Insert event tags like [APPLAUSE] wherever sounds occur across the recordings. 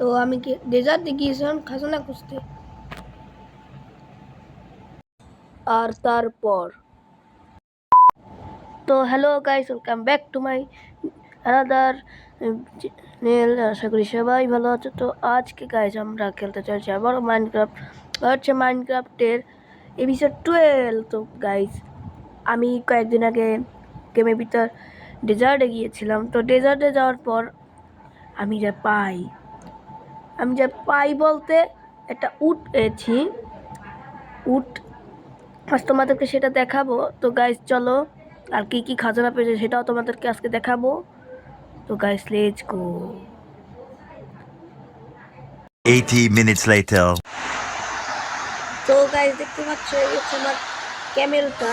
তো আমি ডেজার্টে গিয়েছিলাম খাজনা খুঁজতে। আর তারপর? তো hello guys welcome back to my another channel আশা করি সবাই ভালো আছে। তো আজকে গাইস আমরা খেলতে চলছি আবার মাইনক্রাফট হচ্ছে মাইনক্রাফটের এপিসোড টুয়েলভ তো গাইস আমি কয়েকদিন আগে গেমের ভিতর ডেজার্টে গিয়েছিলাম। তো ডেজার্টে যাওয়ার পর আমি যা পাই আমি যা পাই বলতে একটা উট পেয়েছি উট আজ তোমাদেরকে সেটা দেখাবো। তো গাইস চলো আর কি কি খাজানা পেয়েছে সেটাও তোমাদেরকে আজকে দেখাবো। তো guys let's go 80 minutes later. তো গাইস দেখতে পাচ্ছ এই হচ্ছে আমার ক্যামেলটা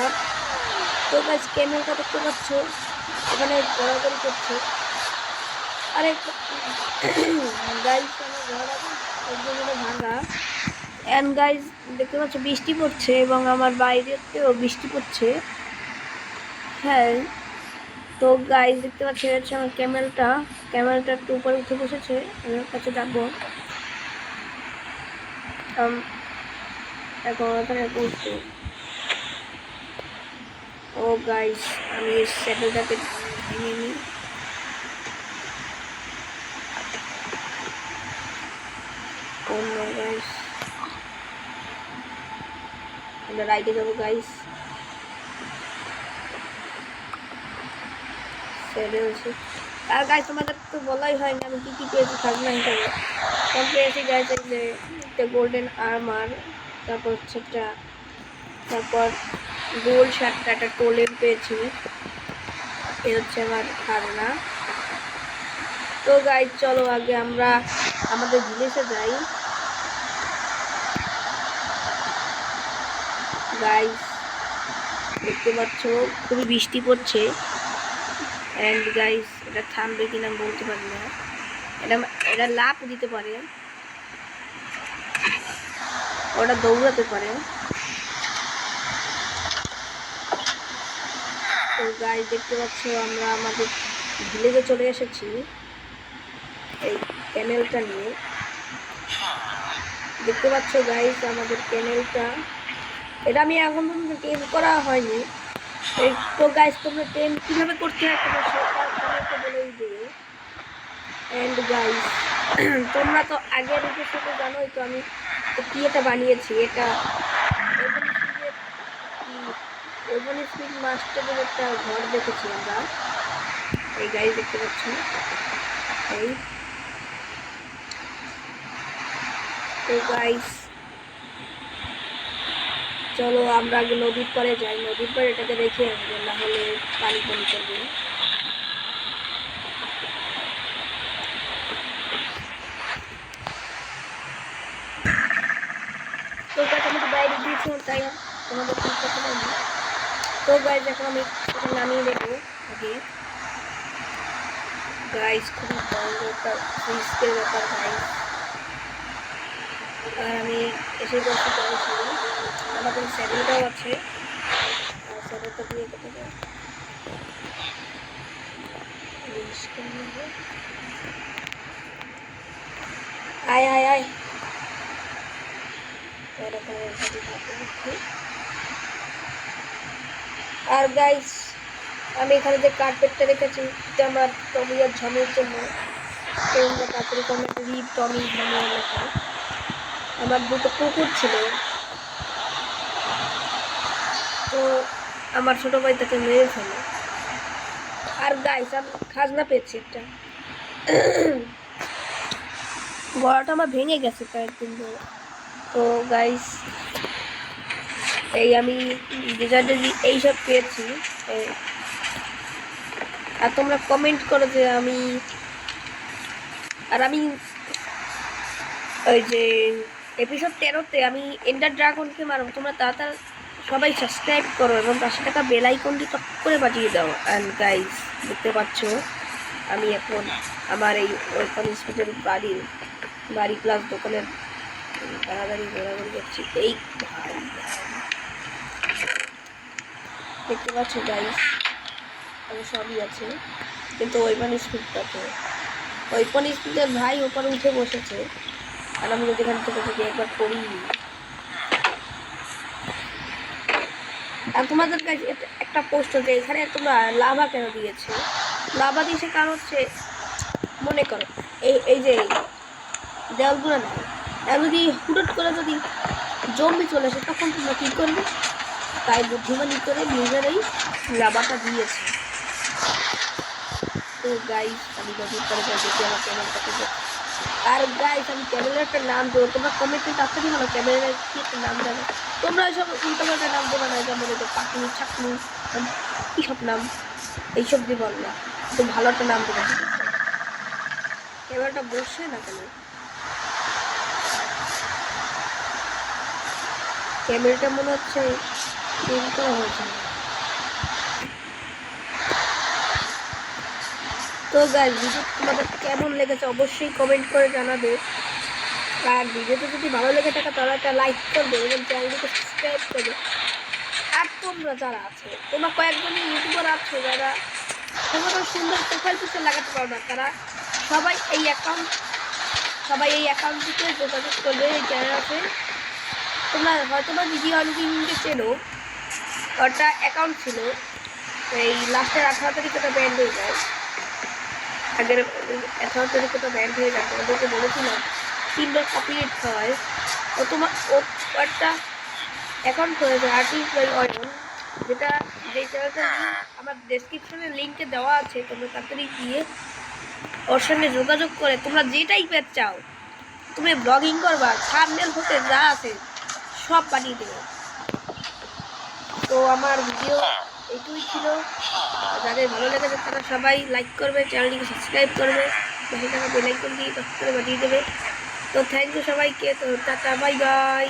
তো গাইস ক্যামেলটা দেখতে পাচ্ছ এখানে ঘোরাঘুরি করছে। [COUGHS] আমার ভাঙা। গাইস দেখতে পাচ্ছ বৃষ্টি পড়ছে এবং আমার বাইরেতেও বৃষ্টি পড়ছে। হ্যাঁ তো গাইজ দেখতে পাচ্ছি হচ্ছে আমার ক্যামেলটা ক্যামেলটা একটু উপরে উঠে বসেছে আমি ওর কাছে যাব। আম, এখন ওখানে ও গাইজ আমি স্যাটেলটাকে নিয়ে নিই। নো গাইস আমরা রাইডে যাব গাইস আর গাইস তোমাদের তো বলাই হয়নি, আমি কি কি পেয়েছি খাজনা হিসাবে সব পেয়েছি গাইস যে একটা গোল্ডেন আর্মার তারপর হচ্ছে একটা, তারপর গোল শার্টটা একটা টোলেম পেয়েছি। এ হচ্ছে আমার খাজনা তো গাইস চলো আগে আমরা আমাদের ভিলেজে যাই। গাইস দেখতে পাচ্ছ, খুবই বৃষ্টি পড়ছে। অ্যান্ড গাইস এটা থামবে কিনা বলতে পারি না। এটা এটা লাভ দিতে পারে। ওটা দৌড়াতে পারে। তো গাইস দেখতে পাচ্ছ আমরা আমাদের ভিলেজে চলে এসেছি। এই ক্যানেলটা নিয়ে। দেখতে পাচ্ছ গাইস আমাদের ক্যানেলটা এটা আমি এখন পর্যন্ত টেন করা হয়নি। এই তো গাইস তোমরা টেন কীভাবে করতে হয় তোমরা বলেই অ্যান্ড গাইস [CLEARS THROAT] তোমরা তো আগের এপিসোডে জানোই তো আমি কি এটা বানিয়েছি। এটা ওভেন স্পিড একটা ঘর দেখেছি আমরা। এই গাইস দেখতে পাচ্ছ? এই তো গাইস চলো আমরা আগে নদীর পরে যাই। নদীর পরে এটাকে রেখে আসব, না হলে পানি পানি করবে। তো গাছ আমি বাইরে দিয়েছিলাম তাই তোমাদের তো গাইজ এখন আমি নামিয়ে দেবো আগে। গাইজ খুবই বড় একটা রিস্কের ব্যাপার গাইজ আর আমি এসে বসে করেছি আমাদের আছে। স্যাডেলটা দিয়ে কেটে আয় আয় আয়। আর গাইস আমি এখানে যে কার্পেটটা রেখেছি, এটা আমার টমি আর ঝমের জন্য। কমেন্ট রিপ টমি লেখা আমার দুটো কুকুর ছিল। তো আমার ছোট ভাই তাকে মেরে ফেলে। আর গাইস আমি খাজনা পেয়েছি একটা। গলাটা আমার ভেঙে গেছে কয়েকদিন ধরে। তো গাইস এই আমি রেজাল্টে এইসব পেয়েছি। আর তোমরা কমেন্ট করো যে আমি, আর আমি, ওই যে এপিসোড তেরোতে আমি এন্ডার ড্রাগনকে মারবো। তোমরা তাড়াতাড়ি সবাই সাবস্ক্রাইব করো এবং পাশে টাকা বেল আইকনটি টপ করে বাজিয়ে দাও। অ্যান্ড গাইজ দেখতে পাচ্ছ, আমি এখন আমার এই ওয়েপন স্পিডের বাড়ির, বাড়ি প্লাস দোকানের তাড়াতাড়ি ঘোরাঘুরি করছি। এই দেখতে পাচ্ছ গাইস আমি সবই আছে। কিন্তু ওয়েপন স্পিডটাতে ওই পনিশমেন্টের ভাই ওপরে উঠে বসেছে। আর আমি যদি এখান থেকে যদি একবার পড়ি আর তোমাদের কাছে একটা- পোস্ট হচ্ছে এখানে তোমরা লাভা কেন দিয়েছে? লাভা দিয়েছে কারণ হচ্ছে, মনে করো, এই এই যে দেওয়ালগুলো না আর যদি হুটট করে যদি জম্বি চলে আসে, তখন তোমরা কী করবে? তাই বুদ্ধিমানি করে নিজেরাই লাভাটা দিয়েছে। তো গাই আমি যখন করে দেখি আমার চ্যানেলটা থেকে আর গাইস আমি চ্যানেলের একটা নাম দেবো। তোমরা কমেন্টে তাড়াতাড়ি ভালো চ্যানেলের কি একটা নাম দেবে তোমরা সব উল্টো পাল্টা নাম দেবে না, যেমন যে পাকলু ছাকলু কী সব নাম? এইসব দিয়ে বল না। তো ভালো একটা নাম দেবে। ক্যামেরাটা বসে না কেন? ক্যামেরাটা মনে হচ্ছে করা হয়েছে। তো গাইজ ভিডিও তোমাদের কেমন লেগেছে অবশ্যই কমেন্ট করে জানাবে। আর ভিডিওটা যদি ভালো লেগে থাকে তাহলে একটা লাইক করবে এবং চ্যানেলটিকে সাবস্ক্রাইব করবে। আর তোমরা যারা আছে, তোমরা কয়েকজনই ইউটিউবার আছো যারা তোমরা সুন্দর প্রোফাইল পিকচার লাগাতে পারো না, তারা সবাই এই অ্যাকাউন্ট সবাই এই অ্যাকাউন্টটিতে যোগাযোগ করবে, এই চ্যানেল আছে। তোমরা হয়তো বা দিদি অনকিংকে চেনো, ওটা অ্যাকাউন্ট ছিল, এই লাস্টের আঠারো তারিখে ওটা ব্যান্ড হয়ে যায়। আগের আঠারো তারিখে ওটা ব্যান্ড হয়ে যায়, তোমাদেরকে বলেছিলাম, তিনবার কপিরাইট হয়, ও তোমার ও একটা অ্যাকাউন্ট করেছে আর্টিস্ট বাই অয়ন যেটা যে চ্যানেলটা আমার ডেসক্রিপশনে লিঙ্কে দেওয়া আছে, তোমরা তাড়াতাড়ি গিয়ে ওর সঙ্গে যোগাযোগ করে, তোমরা যে টাইপের চাও, তুমি ব্লগিং করবা থামনেল হতে যা আছে, সব বানিয়ে দেবে। তো আমার ভিডিও এইটুই ছিল। যাদের ভালো লেগেছে তারা সবাই লাইক করবে চ্যানেলটিকে সাবস্ক্রাইব করবে, পাশে থাকা বেলাইকন দিয়ে করে বাজিয়ে দেবে। তো থ্যাংক ইউ সবাইকে, তো টাটা বাই বাই